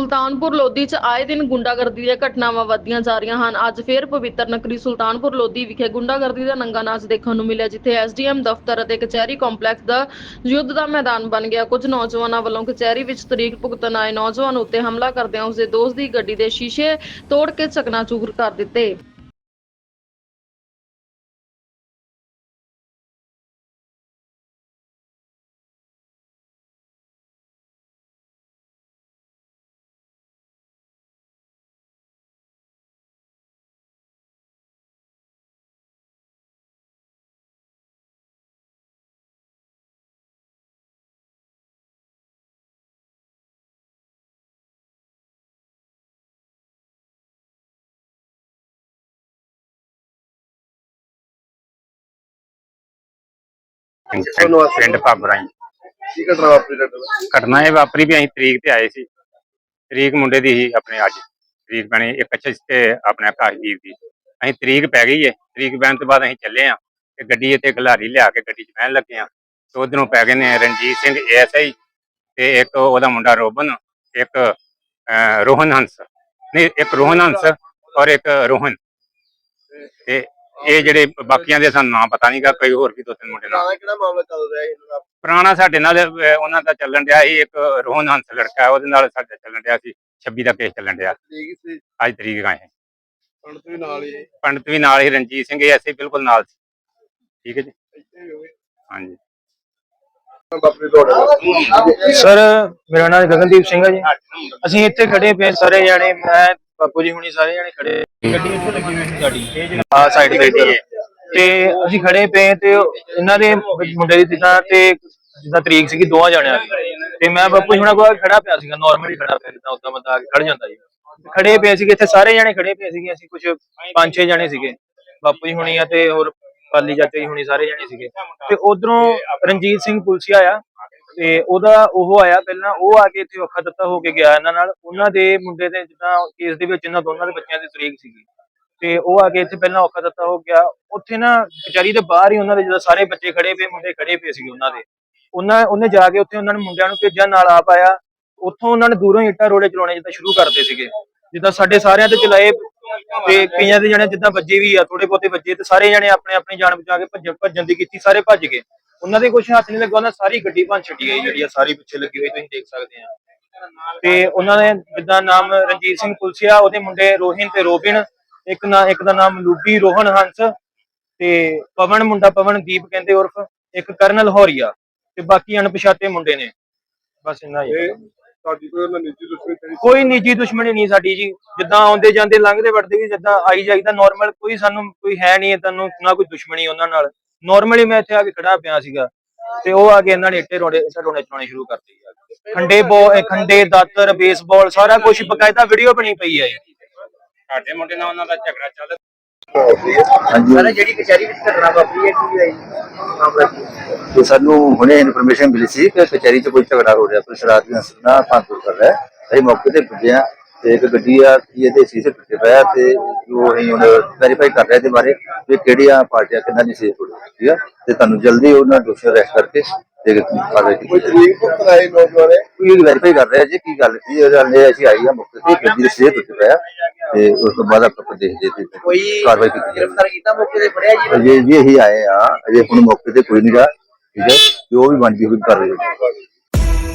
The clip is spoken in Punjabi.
ਸੁਲਤਾਨਪੁਰ ਲੋਧੀ 'ਚ ਆਏ ਦਿਨ ਗੁੰਡਾਗਰਦੀ ਦੀਆਂ ਘਟਨਾਵਾਂ ਵੱਧਦੀਆਂ ਜਾ ਰਹੀਆਂ ਹਨ। ਅੱਜ ਫੇਰ ਪਵਿੱਤਰ ਨਗਰੀ ਸੁਲਤਾਨਪੁਰ ਲੋਧੀ ਵਿਖੇ ਗੁੰਡਾਗਰਦੀ ਦਾ ਨੰਗਾ ਨਾਚ ਦੇਖਣ ਨੂੰ ਮਿਲਿਆ, ਜਿੱਥੇ ਐਸਡੀਐਮ ਦਫ਼ਤਰ ਅਤੇ ਕਚਹਿਰੀ ਕੰਪਲੈਕਸ ਦਾ ਯੁੱਧ ਦਾ ਮੈਦਾਨ ਬਣ ਗਿਆ। ਕੁਝ ਨੌਜਵਾਨਾਂ ਵੱਲੋਂ ਕਚਹਿਰੀ ਵਿੱਚ ਤਰੀਕ ਭੁਗਤਣ ਆਏ ਨੌਜਵਾਨ ਉੱਤੇ ਹਮਲਾ ਕਰਦਿਆਂ ਉਸਦੇ ਦੋਸਤ ਦੀ ਗੱਡੀ ਦੇ ਸ਼ੀਸ਼ੇ ਤੋੜ ਕੇ ਚਕਨਾਚੂਰ ਕਰ ਦਿੱਤੇ। ਪਿੰਡ ਪਿੰਡ ਭਾਬਰਾਂ ਕੀ ਘਟਨਾ ਵਾਪਰੀ ਤੁਹਾਡੇ ਨਾਲ? ਘਟਨਾ ਇਹ ਵਾਪਰੀ ਵੀ ਅਸੀਂ ਤਰੀਕ ਤੇ ਆਏ ਸੀ। ਤਰੀਕ ਮੁੰਡੇ ਦੀ ਸੀ ਆਪਣੇ ਅੱਜ। ਤਰੀਕ ਬਣੀ ਇੱਕ ਅੱਛਾ ਤੇ ਆਪਣੇ ਆਕਾਸ਼ਦੀਪ ਦੀ। ਅਸੀਂ ਤਰੀਕ ਪੈ ਗਈ ਏ। ਤਰੀਕ ਪੈਣ ਤੋਂ ਬਾਅਦ ਅਸੀਂ ਚੱਲੇ ਆ ਤੇ ਗੱਡੀ ਇੱਥੇ ਖਿਲਾਰੀ ਲਿਆ ਕੇ ਗੱਡੀ 'ਚ ਬਹਿਣ ਲੱਗੇ ਆ। ਤੇ ਉਧਰੋਂ ਪੈ ਗਏ ਨੇ ਰਣਜੀਤ ਸਿੰਘ ਏਐਸਆਈ ਤੇ ਇੱਕ ਉਹਦਾ ਮੁੰਡਾ ਰੋਬਨ ਇੱਕ ਅਹ, ਰੋਹਨ ਹੰਸ। ਨਹੀਂ ਇੱਕ ਰੋਹਨ ਹੰਸ ਔਰ ਇੱਕ ਰੋਹਨ। ਤੇ ਇਹ ਜਿਹੜੇ ਬਾਕੀਆਂ ਦੇ ਸਾਨੂੰ ਨਾਂ ਪਤਾ ਨਹੀਂਗਾ ਕੋਈ ਹੋਰ ਵੀ ਦੋ ਤਿੰਨ ਮੁੰਡੇ ਨਾਲ ਕਿਹੜਾ ਮਾਮਲਾ ਚੱਲ ਰਿਹਾ ਹੈ ਇਹਨਾਂ ਦਾ ਪੁਰਾਣਾ ਸਾਡੇ ਨਾਲ ਅਹ, ਉਹਨਾਂ ਦਾ ਚੱਲਣ ਡਿਆ ਸੀ ਇੱਕ ਰੋਹਨ ਹੰਸ ਲੜਕਾ ਉਹਦੇ ਨਾਲ ਸਾਡਾ ਚੱਲਣ ਡਿਆ ਸੀ 26 ਦਾ ਕੇਸ ਚੱਲਣ ਡਿਆ। ਠੀਕ ਸੀ ਅੱਜ ਤਰੀਕ ਆਏ ਪੰਡਤ ਵੀ ਨਾਲ ਹੀ ਪੰਡਤ ਵੀ ਨਾਲ ਹੀ ਰਣਜੀਤ ਸਿੰਘ ਇਹ ਐਸੇ ਬਿਲਕੁਲ ਨਾਲ ਸੀ। ਠੀਕ ਹੈ ਜੀ? ਹਾਂਜੀ। ਤੁਹਾਡੇ ਸਰ ਮੇਰਾ ਨਾਮ ਗਗਨਦੀਪ ਸਿੰਘ ਹੈ ਜੀ। ਅਸੀਂ ਇੱਥੇ ਖੜੇ ਪਏ ਸਾਰੇ ਜਾਣੇ ਮੈਂ ਬਾਪੂ ਜੀ ਹੁਣੀ ਸਾਰੇ ਜਾਣੇ ਖੜੇ। ਗੱਡੀ ਇੱਥੇ ਲੱਗੀ ਹੋਈ ਸੀ ਸਾਡੀ ਆ ਸਾਈਡ ਤੇ ਇੱਧਰ। ਤੇ ਅਸੀਂ ਖੜੇ ਪਏ ਤੇ ਇਹਨਾਂ ਦੇ ਮੁੰਡੇ ਦੀ ਜਿੱਦਾਂ ਤੇ ਜਿੱਦਾਂ ਤਰੀਕ ਸੀਗੀ ਦੋਵਾਂ ਜਾਣਿਆਂ ਦੀ। ਤੇ ਮੈਂ ਬਾਪੂ ਜੀ ਹੁਣਾਂ ਕੋਲ ਖੜਾ ਪਿਆ ਸੀਗਾ ਨਾਰਮਲੀ ਖੜਾ ਪਿਆ ਜਿੱਦਾਂ ਉਦਾਂ ਬੰਦਾ ਆ ਕੇ ਖੜ ਜਾਂਦਾ ਜੀ ਖੜੇ ਪਏ ਸੀਗੇ ਇੱਥੇ ਸਾਰੇ ਜਾਣੇ ਖੜੇ ਪਏ ਸੀਗੇ ਅਸੀਂ ਕੁਝ ਪੰਜ ਛੇ ਜਾਣੇ ਸੀਗੇ। ਬਾਪੂ ਜੀ ਹੁਣੀ ਆ ਤੇ ਹੋਰ ਪਾਲੀ ਚਾਚਾ ਜੀ ਹੁਣੀ ਸਾਰੇ ਜਾਣੇ ਸੀਗੇ। ਤੇ ਉਧਰੋਂ ਰਣਜੀਤ ਸਿੰਘ ਪੁਲਸੀਆ ਆ ਤੇ ਉਹਦਾ ਉਹ ਆਇਆ ਪਹਿਲਾਂ, ਉਹ ਆ ਕੇ ਇੱਥੇ ਔਖਾ ਦਿੱਤਾ ਹੋ ਕੇ ਗਿਆ ਇਹਨਾਂ ਨਾਲ। ਉਹਨਾਂ ਦੇ ਮੁੰਡੇ ਦੇ ਜਿੱਦਾਂ ਕੇਸ ਦੇ ਵਿੱਚ ਇਹਨਾਂ ਦੋਨਾਂ ਦੇ ਬੱਚਿਆਂ ਦੀ ਤਰੀਕ ਸੀਗੀ। ਤੇ ਉਹ ਆ ਕੇ ਇੱਥੇ ਪਹਿਲਾਂ ਔਖਾ ਦਿੱਤਾ ਹੋ ਗਿਆ। ਉੱਥੇ ਨਾ ਕਚਹਿਰੀ ਦੇ ਬਾਹਰ ਹੀ ਉਹਨਾਂ ਦੇ ਜਦੋਂ ਸਾਰੇ ਬੱਚੇ ਖੜੇ ਪਏ, ਮੁੰਡੇ ਖੜੇ ਪਏ ਸੀਗੇ ਉਹਨਾਂ ਦੇ। ਉਹਨਾਂ, ਉਹਨੇ ਜਾ ਕੇ ਉੱਥੇ ਉਹਨਾਂ ਨੇ ਮੁੰਡਿਆਂ ਨੂੰ ਭੇਜਿਆ, ਨਾਲ ਆਪ ਆਇਆ। ਉੱਥੋਂ ਉਹਨਾਂ ਨੇ ਦੂਰੋਂ ਹੀ ਇੱਟਾਂ ਰੋੜੇ ਚਲਾਉਣੇ ਜਿੱਦਾਂ ਸ਼ੁਰੂ ਕਰਦੇ ਸੀਗੇ। ਜਿੱਦਾਂ ਸਾਡੇ ਸਾਰਿਆਂ ਤੇ ਚਲਾਏ ਤੇ ਕਈਆਂ ਦੇ ਜਣੇ ਜਿੱਦਾਂ ਵੱਜੇ ਵੀ ਆ ਥੋੜੇ ਬਹੁਤੇ ਵੱਜੇ ਤੇ ਸਾਰੇ ਜਣੇ ਆਪਣੇ ਆਪਣੀ ਜਾਨ ਬਚਾ ਕੇ ਭੱਜਣ ਭੱਜਣ ਦੀ ਕੀਤੀ, ਸਾਰੇ ਭੱਜ ਗਏ। ਉਹਨਾਂ ਦੇ ਕੁਝ ਹੱਥ ਨਹੀਂ ਲੱਗਾ ਉਹਨਾਂ ਸਾਰੀ ਗੱਡੀ ਭੰਨ ਛੱਡੀ ਗਈ ਜਿਹੜੀ ਆ ਸਾਰੀ ਪਿੱਛੇ ਲੱਗੀ ਹੋਈ ਤੁਸੀਂ ਦੇਖ ਸਕਦੇ ਆ। ਤੇ ਉਹਨਾਂ ਨੇ ਜਿੱਦਾਂ ਨਾਮ ਰਣਜੀਤ ਸਿੰਘ ਪੁਲਸੀਆ ਉਹਦੇ ਮੁੰਡੇ ਰੋਹਿਨ ਤੇ ਰੋਬਿਨ ਇੱਕ ਨਾ ਇੱਕ ਦਾ ਨਾਮ ਲੂਬੀ ਰੋਹਨ ਹੰਸ ਤੇ ਪਵਨ ਮੁੰਡਾ ਪਵਨਦੀਪ ਕਹਿੰਦੇ ਉਰਫ ਇੱਕ ਕਰਨਲ ਹੌਰੀਆ ਤੇ ਬਾਕੀ ਅਣਪਛਾਤੇ ਮੁੰਡੇ ਨੇ। ਬਸ ਇੰਨਾ ਹੀ। ਕੋਈ ਨਿੱਜੀ ਦੁਸ਼ਮਣੀ ਨਹੀਂ ਸਾਡੀ ਜੀ। ਜਿੱਦਾਂ ਆਉਂਦੇ ਜਾਂਦੇ ਲੰਘਦੇ ਵੜਦੇ ਵੀ ਜਿੱਦਾਂ ਆਈ ਜਾਈਦਾ ਨਾਰਮਲ ਕੋਈ ਸਾਨੂੰ ਕੋਈ ਹੈ ਨਹੀਂ ਤੁਹਾਨੂੰ ਨਾ ਕੋਈ ਦੁਸ਼ਮਣੀ ਉਹਨਾਂ ਨਾਲ। ਨਾਰਮਲੀ ਮੈਂ ਇੱਥੇ ਆ ਕੇ ਖੜਾ ਪਿਆ ਸੀਗਾ ਤੇ ਉਹ ਆ ਕੇ ਇਹਨਾਂ ਨੇ ਇੱਟੇ ਰੋੜੇ ਇੱਟੇ ਰੋੜੇ ਚਲਾਉਣੇ ਸ਼ੁਰੂ ਕਰਤੇ ਖੰਡੇ ਬੋ ਇਹ ਖੰਡੇ ਦਾਤਰ ਬੇਸਬਾਲ ਸਾਰਾ ਕੁਝ ਬਕਾਇਦਾ ਵੀਡੀਓ ਬਣੀ ਪਈ ਹੈ ਸਾਡੇ ਮੁੰਡੇ ਨਾਲ ਉਹਨਾਂ ਦਾ ਝਗੜਾ ਚੱਲ ਹਾਂਜੀ। ਜਿਹੜੀ ਕਚਹਿਰੀ ਵਿੱਚ ਘਟਨਾ ਵਾਪਰੀ ਹੈ ਕੀ ਹੋਈ ਮਾਮਲਾ ਕੀ ਹੈ? ਤੇ ਸਾਨੂੰ ਹੁਣੇ ਇਨਫੋਰਮੇਸ਼ਨ ਮਿਲੀ ਸੀ ਕਿ ਕਚਹਿਰੀ 'ਚ ਕੋਈ ਝਗੜਾ ਹੋ ਰਿਹਾ ਕੋਈ ਸ਼ਰਾਰਤੀ ਅਨਸਰ ਨਾ ਪਾਂਤੁਰ ਕਰ ਰਿਹਾ ਹੈ। ਅਸੀਂ ਮੌਕੇ ਤੇ ਪੁੱਜੇ ਹਾਂ। ਤੇ ਇੱਕ ਗੱਡੀ ਆ ਕੀ ਇਹਦੇ ਸ਼ੀਸ਼ੇ ਟੁੱਟੇ ਪਏ ਆ ਤੇ ਜੋ ਅਸੀਂ ਹੁਣ ਵੈਰੀਫਾਈ ਕਰ ਰਹੇ ਇਹਦੇ ਬਾਰੇ ਵੀ ਕਿਹੜੀਆਂ ਪਾਰਟੀਆਂ ਕਿੰਨਾ ਦੀ ਸੇਫ ਹੋ ਰਹੀ ਠੀਕ ਆ? ਤੇ ਤੁਹਾਨੂੰ ਜਲਦੀ ਉਹਨਾਂ ਦੋਸ਼ੀ ਅਰੈਸਟ ਕਰਕੇ ਤੇ ਕਾਰਵਾਈ ਕੀਤੀ ਕੋਈ। ਤਰੀਕ ਤੋਂ ਕਰਾਏ ਨੌਜਵਾਨ ਹੈ ਕੋਈ ਵੈਰੀਫਾਈ ਕਰ ਰਿਹਾ ਜੀ ਕੀ ਗੱਲ ਸੀ ਉਹਦੇ ਨਾਲ ਅਸੀਂ ਆਈ ਆ ਮੌਕੇ ਤੇ ਗੱਡੀ ਦੇ ਸ਼ੀਸ਼ੇ ਟੁੱਟੇ ਪਏ ਆ ਤੇ ਉਸ ਤੋਂ ਬਾਅਦ ਆਪਾਂ ਦੇਖਦੇ ਤੇ ਕੋਈ ਕਾਰਵਾਈ ਕੀਤੀ ਗ੍ਰਿਫਤਾਰ ਕੀਤਾ ਮੌਕੇ ਤੇ ਫੜਿਆ ਜੀ? ਅਜੇ ਵੀ ਇਹੀ ਆਏ ਆ ਅਜੇ ਹੁਣ ਮੌਕੇ ਤੇ ਕੋਈ ਨਹੀਂ ਗਾ ਠੀਕ ਹੈ ਜੋ ਵੀ ਬਣਦੀ ਹੋਈ ਕਰ ਰਹੇ ਹੋ